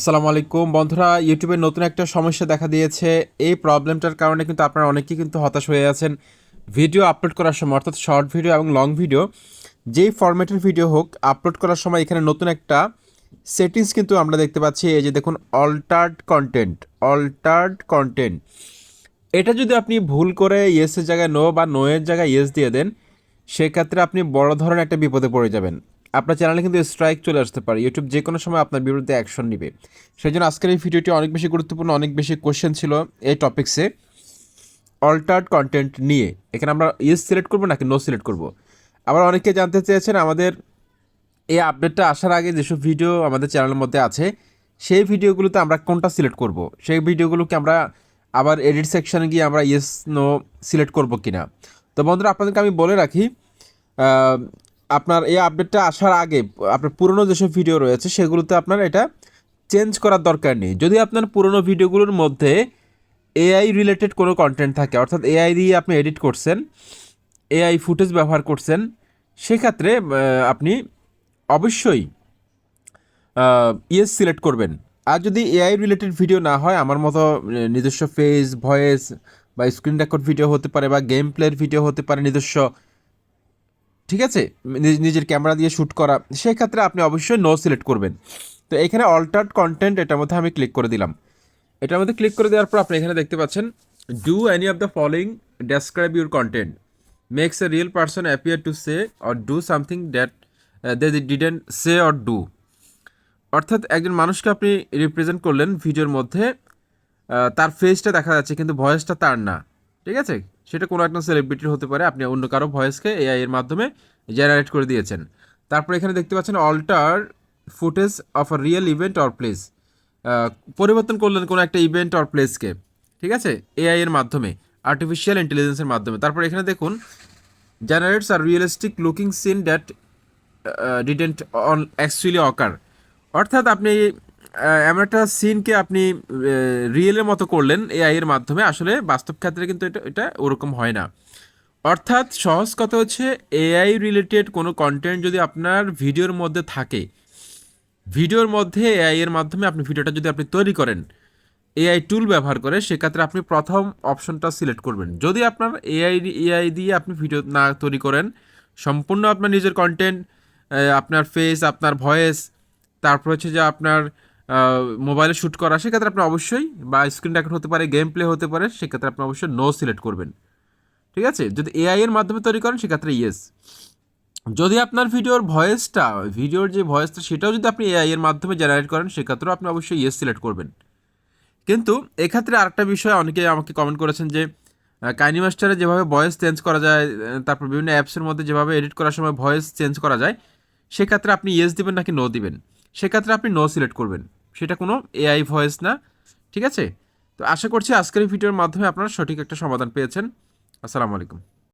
আসসালামু আলাইকুম। বন্ধুরা ইউটিউবে নতুন একটা সমস্যা দেখা দিয়েছে। এই প্রবলেমটার কারণে কিন্তু আপনারা অনেকেই কিন্তু হতাশ হয়ে আছেন। ভিডিও আপলোড করার সময়, অর্থাৎ শর্ট ভিডিও এবং লং ভিডিও যেই ফরম্যাটের ভিডিও হোক আপলোড করার সময় এখানে নতুন একটা সেটিংস কিন্তু আমরা দেখতে পাচ্ছি। এই যে দেখুন অল্টার্ড কন্টেন্ট অল্টার্ড কন্টেন্ট এটা যদি আপনি ভুল করে ইয়েসের জায়গায় নো বা নো এর জায়গায় ইয়েস দিয়ে দেন, সেক্ষেত্রে আপনি বড় ধরনের একটা বিপদে পড়ে যাবেন। আপনার চ্যানেলে কিন্তু স্ট্রাইক চলে আসতে পারে। ইউটিউব যে কোনো সময় আপনার বিরুদ্ধে অ্যাকশন নেবে। সেই জন্য আজকের এই ভিডিওটি অনেক বেশি গুরুত্বপূর্ণ, অনেক বেশি কোশ্চেন ছিল এই টপিক্সে অল্টার্ড কন্টেন্ট নিয়ে। এখানে আমরা ইয়েস সিলেক্ট করব নাকি নো সিলেক্ট করব? আবার অনেকে জানতে চেয়েছেন আমাদের এই আপডেটটা আসার আগে যেসব ভিডিও আমাদের চ্যানেলের মধ্যে আছে, সেই ভিডিওগুলোতে আমরা কোনটা সিলেক্ট করব? সেই ভিডিওগুলোকে আমরা আবার এডিট সেকশানে গিয়ে আমরা ইয়েস নো সিলেক্ট করব কিনা? তো বন্ধুরা, আপনাদেরকে আমি বলে রাখি আপনার এই আপডেটটা আসার আগে, আপনার পুরনো যেসব ভিডিও রয়েছে, সেগুলোতে আপনার এটা চেঞ্জ করার দরকার নেই। যদি আপনার পুরনো ভিডিওগুলোর মধ্যে এআই রিলেটেড কোনো কন্টেন্ট থাকে, অর্থাৎ এআই দিয়ে আপনি এডিট করছেন এআই ফুটেজ ব্যবহার করছেন, সেক্ষেত্রে আপনি অবশ্যই ইয়েস সিলেক্ট করবেন। আর যদি এআই রিলেটেড ভিডিও না হয়, আমার মতো নিজস্ব ফেস ভয়েস বা স্ক্রিন রেকর্ড ভিডিও হতে পারে বা গেম প্লের ভিডিও হতে পারে নিজস্ব ঠিক আছে? নিজ- নিজের ক্যামেরা দিয়ে শ্যুট করা, সেক্ষেত্রে আপনি অবশ্যই নো সিলেক্ট করবেন। তো এখানে অল্টার্ড কন্টেন্ট এটার মধ্যে আমি ক্লিক করে দিলাম। এটার মধ্যে ক্লিক করে দেওয়ার পর আপনি এখানে দেখতে পাচ্ছেন do any of the following describe your content makes a real person appear to say or do something that they didn't say or do অর্থাৎ একজন মানুষকে আপনি রিপ্রেজেন্ট করলেন ভিডিওর মধ্যে তার ফেসটা দেখা যাচ্ছে কিন্তু ভয়েসটা তার না। ঠিক আছে? সেটা কোনো একটা সেলিব্রিটির হতে পারে, আপনি অন্য কারও ভয়েসকে এআই এর মাধ্যমে জেনারেট করে দিয়েছেন। তারপর এখানে দেখতে পাচ্ছেন alter footage of a real event or place পরিবর্তন করলেন কোনো একটা ইভেন্ট অর প্লেসকে ঠিক আছে? এআই এর মাধ্যমে আর্টিফিশিয়াল ইন্টেলিজেন্সের মাধ্যমে। তারপর এখানে দেখুন generates a realistic looking scene that didn't on actually occur অর্থাৎ আপনি এমন একটা সিনকে আপনি রিয়েলের মতো করলেন এআই এর মাধ্যমে। আসলে বাস্তব ক্ষেত্রে কিন্তু এটা এটা ওরকম হয় না। অর্থাৎ সহজ কথা হচ্ছে এআই রিলেটেড কোনো কন্টেন্ট যদি আপনার ভিডিওর মধ্যে থাকে ভিডিওর মধ্যে এআই এর মাধ্যমে আপনি ভিডিওটা যদি আপনি তৈরি করেন এআই টুল ব্যবহার করে, সেক্ষেত্রে আপনি প্রথম অপশনটা সিলেক্ট করবেন। যদি আপনার এআই এআই দিয়ে আপনি ভিডিও না তৈরি করেন, সম্পূর্ণ আপনার নিজের কন্টেন্ট আপনার ফেস আপনার ভয়েস তারপর হচ্ছে যে আপনার মোবাইলে শ্যুট করা, সেক্ষেত্রে আপনি অবশ্যই বা স্ক্রিন রেকর্ড হতে পারে গেম প্লে হতে পারে, সেক্ষেত্রে আপনি অবশ্যই নো সিলেক্ট করবেন। ঠিক আছে? যদি এআই এর মাধ্যমে তৈরি করেন, সেক্ষেত্রে ইয়েস যদি আপনার ভিডিওর ভয়েসটা ভিডিওর যে ভয়েসটা সেটাও যদি আপনি এআই এর মাধ্যমে জেনারেট করেন, সেক্ষেত্রেও আপনি অবশ্যই ইয়েস সিলেক্ট করবেন। কিন্তু এক্ষেত্রে আরেকটা বিষয়, অনেকে আমাকে কমেন্ট করেছেন যে কাইনি মাস্টারে যেভাবে ভয়েস চেঞ্জ করা যায় তারপর বিভিন্ন অ্যাপসের মধ্যে যেভাবে এডিট করার সময় ভয়েস চেঞ্জ করা যায়, সেক্ষেত্রে আপনি ইয়েস দিবেন নাকি নো দিবেন? সেক্ষেত্রে আপনি নো সিলেক্ট করবেন। সেটা কোনো এআই ভয়েস না, ঠিক আছে? তো আশা করছি আজকের ভিডিওর মাধ্যমে আপনারা সঠিক একটা সমাধান পেয়েছেন। আসসালামু আলাইকুম।